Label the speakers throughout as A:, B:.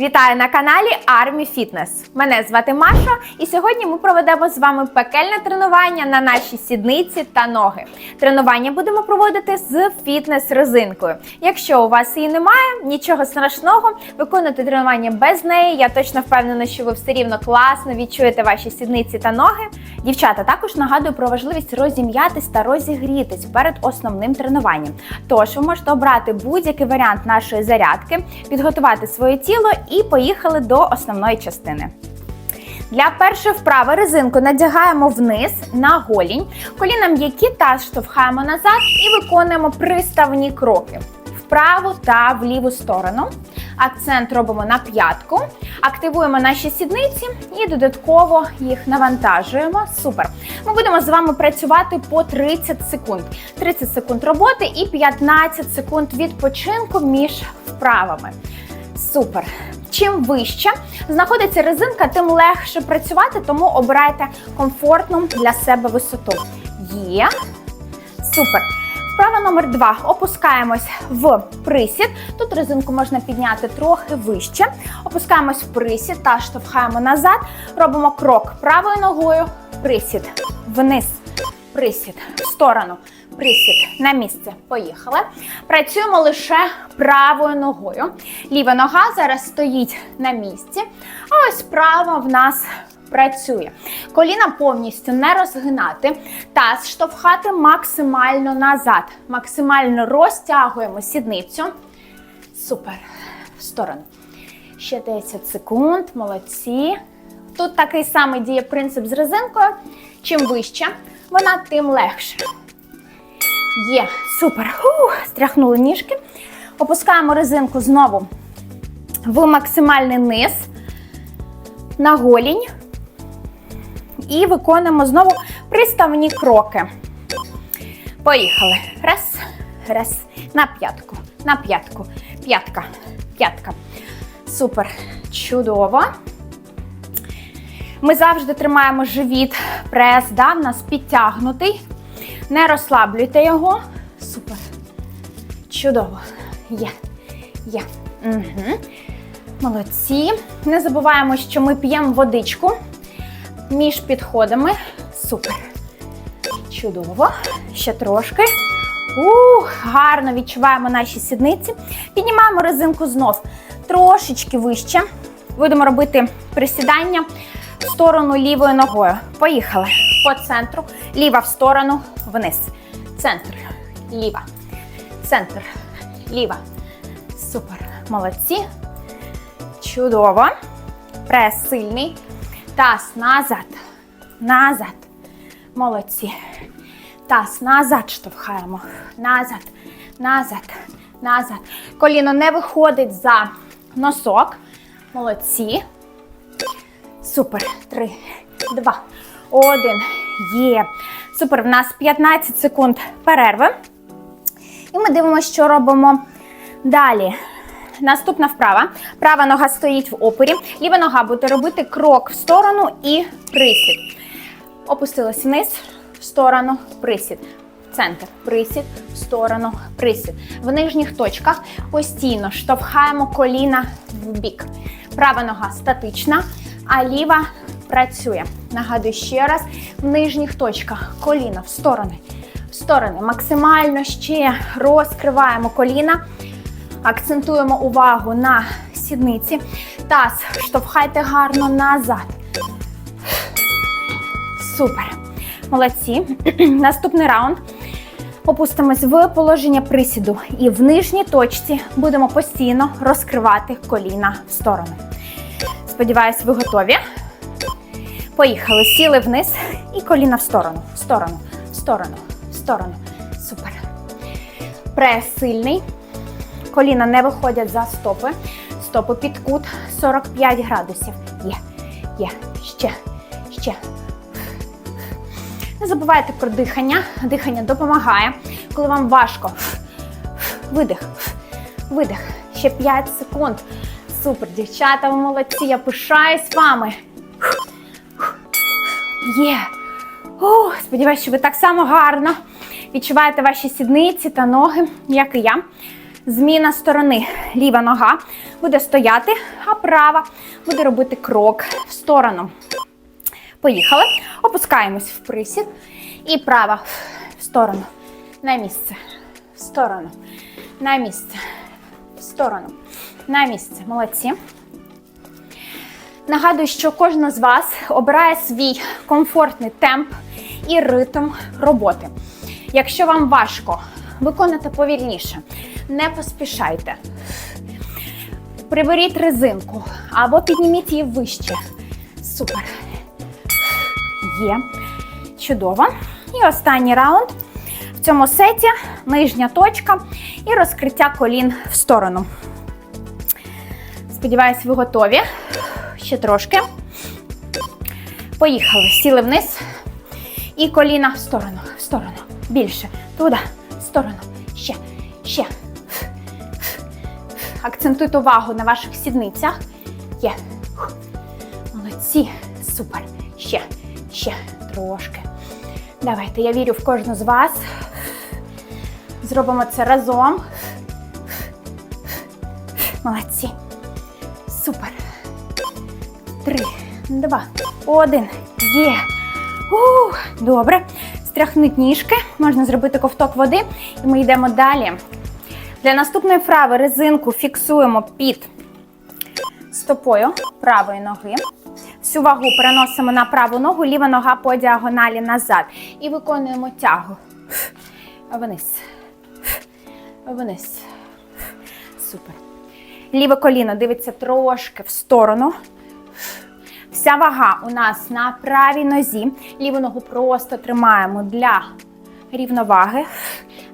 A: Вітаю на каналі Армі Фітнес. Мене звати Маша, і сьогодні ми проведемо з вами пекельне тренування на наші сідниці та ноги. Тренування будемо проводити з фітнес-резинкою. Якщо у вас її немає, нічого страшного, виконуйте тренування без неї. Я точно впевнена, що ви все рівно класно відчуєте ваші сідниці та ноги. Дівчата, також нагадую про важливість розім'ятись та розігрітись перед основним тренуванням. Тож ви можете обрати будь-який варіант нашої зарядки, підготувати своє тіло і поїхали до основної частини. Для першої вправи резинку надягаємо вниз на голінь, коліна м'які та штовхаємо назад і виконуємо приставні кроки вправу та в ліву сторону. Акцент робимо на п'ятку, активуємо наші сідниці і додатково їх навантажуємо. Супер. Ми будемо з вами працювати по 30 секунд. 30 секунд роботи і 15 секунд відпочинку між вправами. Супер. Чим вище знаходиться резинка, тим легше працювати, тому обирайте комфортну для себе висоту. Є. Супер. Вправа номер два. Опускаємось в присід. Тут резинку можна підняти трохи вище. Опускаємось в присід та штовхаємо назад. Робимо крок правою ногою, присід, вниз, присід, в сторону, присід, на місце. Поїхали. Працюємо лише правою ногою. Ліва нога зараз стоїть на місці. А ось права в нас працює. Коліна повністю не розгинати, таз штовхати максимально назад. Максимально розтягуємо сідницю. Супер. В сторону. Ще 10 секунд. Молодці. Тут такий самий діє принцип з резинкою. Чим вище, вона тим легше. Є, супер. Фух, стряхнули ніжки. Опускаємо резинку знову в максимальний низ на голінь. І виконуємо знову приставні кроки. Поїхали. Раз, раз. На п'ятку, на п'ятку. П'ятка, п'ятка. Супер. Чудово. Ми завжди тримаємо живіт, прес, да, в нас підтягнутий. Не розслаблюйте його. Супер. Чудово. Є. Є. Угу. Молодці. Не забуваємо, що ми п'ємо водичку між підходами. Супер. Чудово. Ще трошки. Ух, гарно відчуваємо наші сідниці. Піднімаємо резинку знов трошечки вище. Будемо робити присідання в сторону лівою ногою. Поїхали. По центру. Ліва в сторону, вниз. Центр. Ліва. Центр. Ліва. Супер. Молодці. Чудово. Прес сильний. Таз назад. Назад. Молодці. Таз назад штовхаємо. Назад. Назад. Назад. Коліно не виходить за носок. Молодці. Супер. Три, два, один. Є. Супер. В нас 15 секунд перерви. І ми дивимося, що робимо далі. Наступна вправа. Права нога стоїть в опорі. Ліва нога буде робити крок в сторону і присід. Опустилась вниз, в сторону, присід. В центр, присід, в сторону, присід. В нижніх точках постійно штовхаємо коліна в бік. Права нога статична, а ліва працює. Нагадую ще раз: в нижніх точках коліна в сторони. В сторони. Максимально ще розкриваємо коліна. Акцентуємо увагу на сідниці. Таз штовхайте гарно назад. Супер. Молодці. Наступний раунд. Опустимось в положення присіду. І в нижній точці будемо постійно розкривати коліна в сторони. Сподіваюсь, ви готові. Поїхали. Сіли вниз і коліна в сторону. В сторону, в сторону, в сторону. Супер. Прес сильний. Коліна не виходять за стопи. Стопи під кут 45 градусів. Є, є, ще, ще. Не забувайте про дихання. Дихання допомагає. Коли вам важко. Видих, видих. Ще 5 секунд. Супер, дівчата, ви молодці. Я пишаюсь вами. Є. О, сподіваюсь, що ви так само гарно відчуваєте ваші сідниці та ноги, як і я. Зміна сторони. Ліва нога буде стояти, а права буде робити крок в сторону. Поїхали. Опускаємось в присід. І права в сторону. На місце. В сторону. На місце. В сторону. На місце. Молодці. Нагадую, що кожна з вас обирає свій комфортний темп і ритм роботи. Якщо вам важко, виконуйте повільніше, не поспішайте. Приберіть резинку або підніміть її вище. Супер. Є. Чудово. І останній раунд. В цьому сеті нижня точка і розкриття колін в сторону. Сподіваюсь, ви готові. Ще трошки. Поїхали. Сіли вниз. І коліна в сторону, в сторону. Більше. Туди, в сторону. Ще, ще. Акцентуйте увагу на ваших сідницях. Є. Молодці. Супер. Ще, ще трошки. Давайте, я вірю в кожну з вас. Зробимо це разом. Молодці. Три, два, один. Є. Ух, добре. Стряхнуть ніжки. Можна зробити ковток води. І ми йдемо далі. Для наступної вправи резинку фіксуємо під стопою правої ноги. Всю вагу переносимо на праву ногу, ліва нога по діагоналі назад. І виконуємо тягу. Вниз. Вниз. Супер. Ліве коліно дивиться трошки в сторону. Вся вага у нас на правій нозі. Ліву ногу просто тримаємо для рівноваги.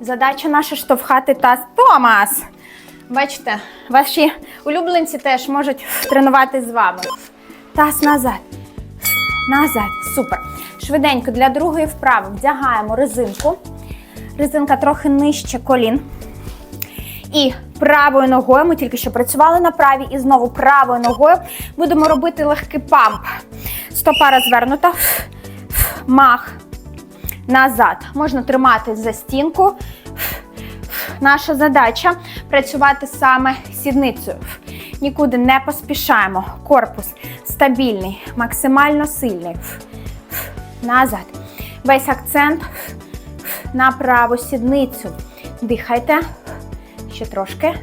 A: Задача наша штовхати таз. Томас! Бачите, ваші улюбленці теж можуть тренувати з вами. Таз назад. Назад. Супер. Швиденько для другої вправи вдягаємо резинку. Резинка трохи нижче колін. І правою ногою, ми тільки що працювали на правій, і знову правою ногою будемо робити легкий памп. Стопа розвернута. Мах назад. Можна тримати за стінку. Наша задача працювати саме сідницею. Нікуди не поспішаємо. Корпус стабільний, максимально сильний. Назад. Весь акцент на праву сідницю. Дихайте. Ще трошки.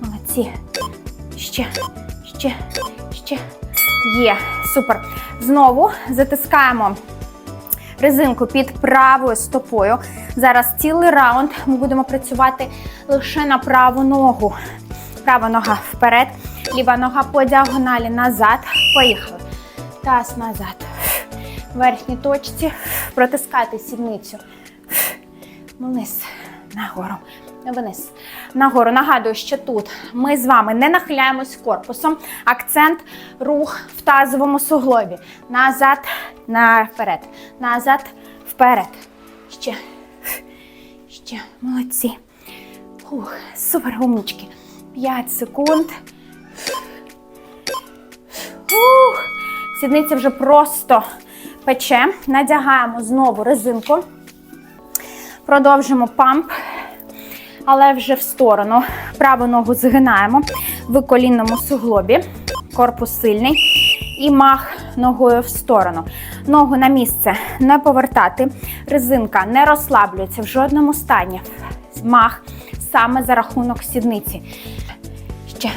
A: Молодці. Ще, ще, ще. Є. Супер. Знову затискаємо резинку під правою стопою. Зараз цілий раунд ми будемо працювати лише на праву ногу. Права нога вперед, ліва нога по діагоналі назад. Поїхали. Таз назад. В верхній точці протискайте сідницю. Вниз, нагору, вниз, нагору. Нагадую, що тут ми з вами не нахиляємось корпусом. Акцент, рух в тазовому суглобі. Назад, наперед. Назад, вперед. Ще. Ще. Молодці. Ух, супер умнічки. 5 секунд. Ух. Сідниця вже просто пече. Надягаємо знову резинку. Продовжимо памп, але вже в сторону. Праву ногу згинаємо в колінному суглобі. Корпус сильний. І мах ногою в сторону. Ногу на місце не повертати. Резинка не розслаблюється в жодному стані. Мах саме за рахунок сідниці. Ще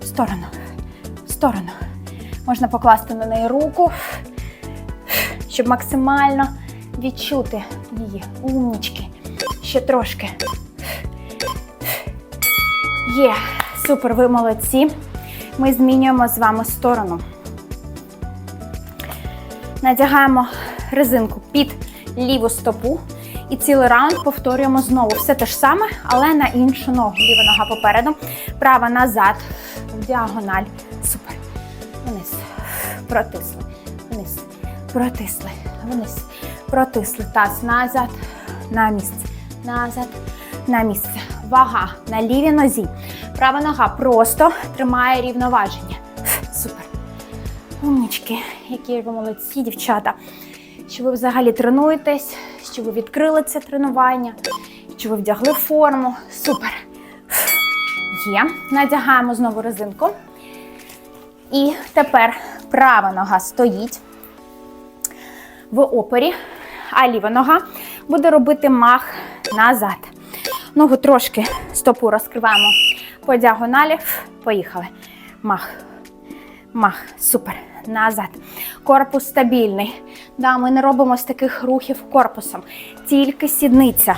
A: в сторону. В сторону. Можна покласти на неї руку, щоб максимально відчути її. Умнічки. Ще трошки. Є. Супер, ви молодці. Ми змінюємо з вами сторону. Надягаємо резинку під ліву стопу. І цілий раунд повторюємо знову. Все те ж саме, але на іншу ногу. Ліва нога попереду, права назад, в діагональ. Супер. Вниз. Протисли. Вниз. Протисли. Вниз. Протисли. Таз назад. На місце. Назад. На місце. Вага на лівій нозі. Права нога просто тримає рівноваження. Супер. Умнічки, які ви молодці, дівчата. Що ви взагалі тренуєтесь, що ви відкрили це тренування. Чи ви вдягли форму? Супер. Є. Надягаємо знову резинку. І тепер права нога стоїть в опорі, а ліва нога буде робити мах назад. Ногу трошки стопу розкриваємо по діагоналі. Поїхали. Мах. Мах. Супер. Назад. Корпус стабільний. Да, ми не робимо з таких рухів корпусом. Тільки сідниця.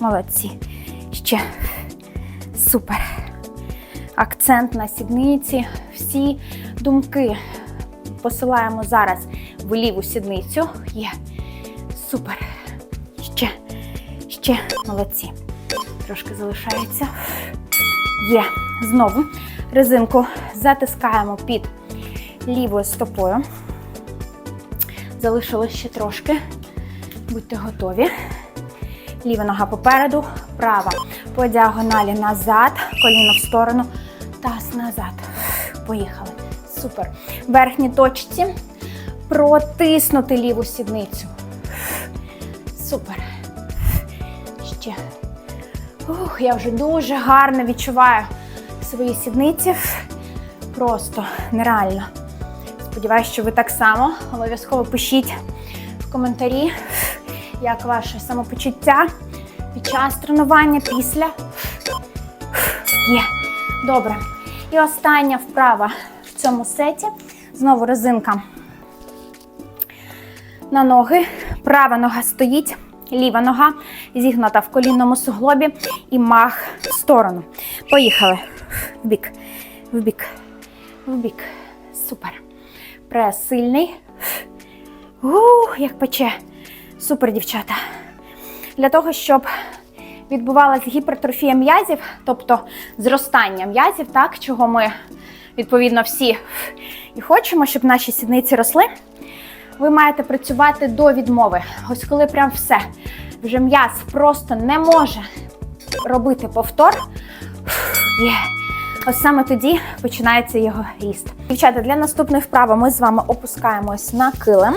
A: Молодці. Ще. Супер. Акцент на сідниці. Всі думки посилаємо зараз в ліву сідницю. Є. Супер. Ще. Ще. Молодці. Трошки залишається. Є. Знову резинку затискаємо під лівою стопою. Залишилось ще трошки. Будьте готові. Ліва нога попереду, права по діагоналі назад, коліно в сторону, таз назад. Поїхали. Супер. В верхній точці протиснути ліву сідницю. Супер. Ще. Ух, я вже дуже гарно відчуваю свої сідниці. Просто нереально. Сподіваюсь, що ви так само обов'язково пишіть в коментарі, як ваше самопочуття під час тренування, після. Є. Добре. І остання вправа в цьому сеті. Знову резинка на ноги. Права нога стоїть, ліва нога зігнута в колінному суглобі і мах в сторону. Поїхали. Вбік, вбік, вбік. Супер. Прес сильний. Ух, як пече. Супер, дівчата. Для того, щоб відбувалася гіпертрофія м'язів, тобто зростання м'язів, так, чого ми, відповідно, всі і хочемо, щоб наші сідниці росли, ви маєте працювати до відмови. Ось коли прям все, вже м'яз просто не може робити повтор. Є. Ось саме тоді починається його ріст. Дівчата, для наступної вправи ми з вами опускаємось на килим.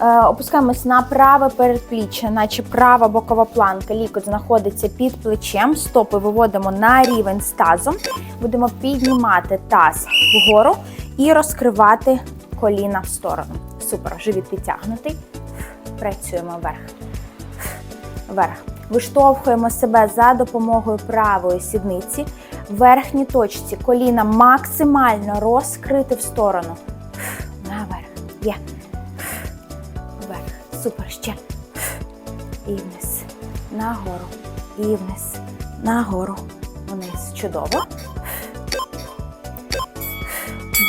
A: Е, Опускаємось на праве передпліччя, наче права бокова планка. Лікоть знаходиться під плечем. Стопи виводимо на рівень з тазом. Будемо піднімати таз вгору і розкривати коліна в сторону. Супер, живіт підтягнутий. Працюємо вверх. Вверх. Виштовхуємо себе за допомогою правої сідниці. В верхній точці коліна максимально розкрити в сторону. Наверх. Є. Вверх. Супер. Ще. І вниз. Нагору. І вниз. Нагору. Вниз. Чудово.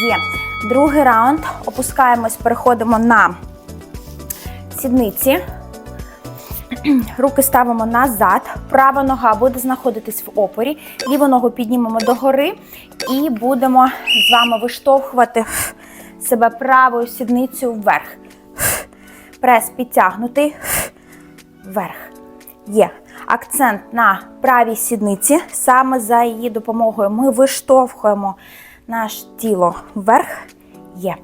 A: Є. Другий раунд. Опускаємось, переходимо на сідниці. Руки ставимо назад. Права нога буде знаходитись в опорі. Ліву ногу піднімемо догори і будемо з вами виштовхувати себе правою сідницею вверх. Прес підтягнутий. Вверх. Є. Акцент на правій сідниці. Саме за її допомогою ми виштовхуємо наше тіло вверх. Є.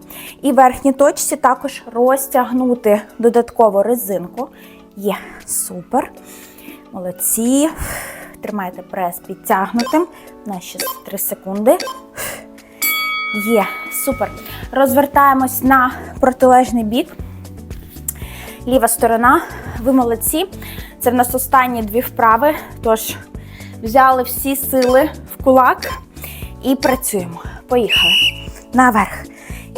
A: І в верхній точці також розтягнути додатково резинку. Є. Супер. Молодці. Тримайте прес підтягнутим. На ще 3 секунди. Є. Супер. Розвертаємось на протилежний бік. Ліва сторона. Ви молодці. Це в нас останні дві вправи. Тож взяли всі сили в кулак і працюємо. Поїхали. Наверх.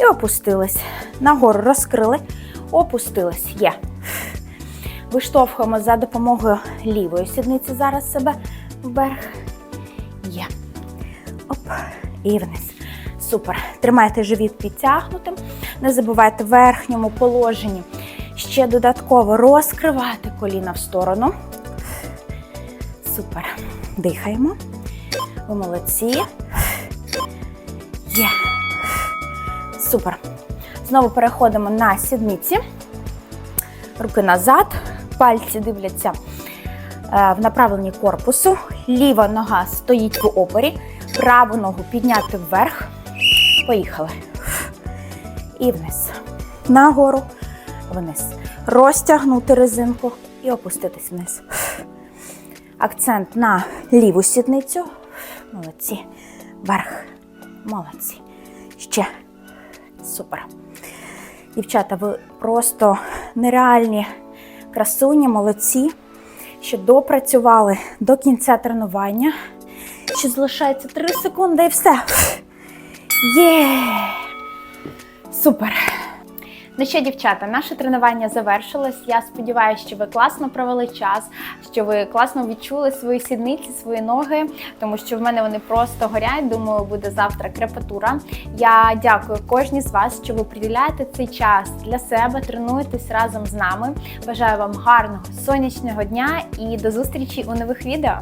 A: І опустились. Нагору розкрили. Опустились. Є. Виштовхуємо за допомогою лівої сідниці зараз себе вверх. Є. Оп. І вниз. Супер. Тримайте живіт підтягнутим. Не забувайте в верхньому положенні ще додатково розкривати коліна в сторону. Супер. Дихаємо. Ви молодці. Є. Супер. Знову переходимо на сідниці. Руки назад. Пальці дивляться е, в направленні корпусу. Ліва нога стоїть в опорі. Праву ногу підняти вверх. Поїхали. І вниз. Нагору. Вниз. Розтягнути резинку і опуститись вниз.
B: Акцент на ліву сідницю. Молодці. Вверх. Молодці. Ще. Супер. Дівчата, ви просто нереальні красуні, молодці, що допрацювали до кінця тренування. Ще залишається 3 секунди і все. Є!
A: Супер! Ну що, дівчата, наше тренування завершилось. Я сподіваюся, що ви класно провели час, що ви класно відчули свої сідниці, свої ноги, тому що в мене вони просто горять. Думаю, буде завтра крепатура. Я дякую кожній з вас, що ви приділяєте цей час для себе, тренуєтесь разом з нами. Бажаю вам гарного сонячного дня і до зустрічі у нових відео.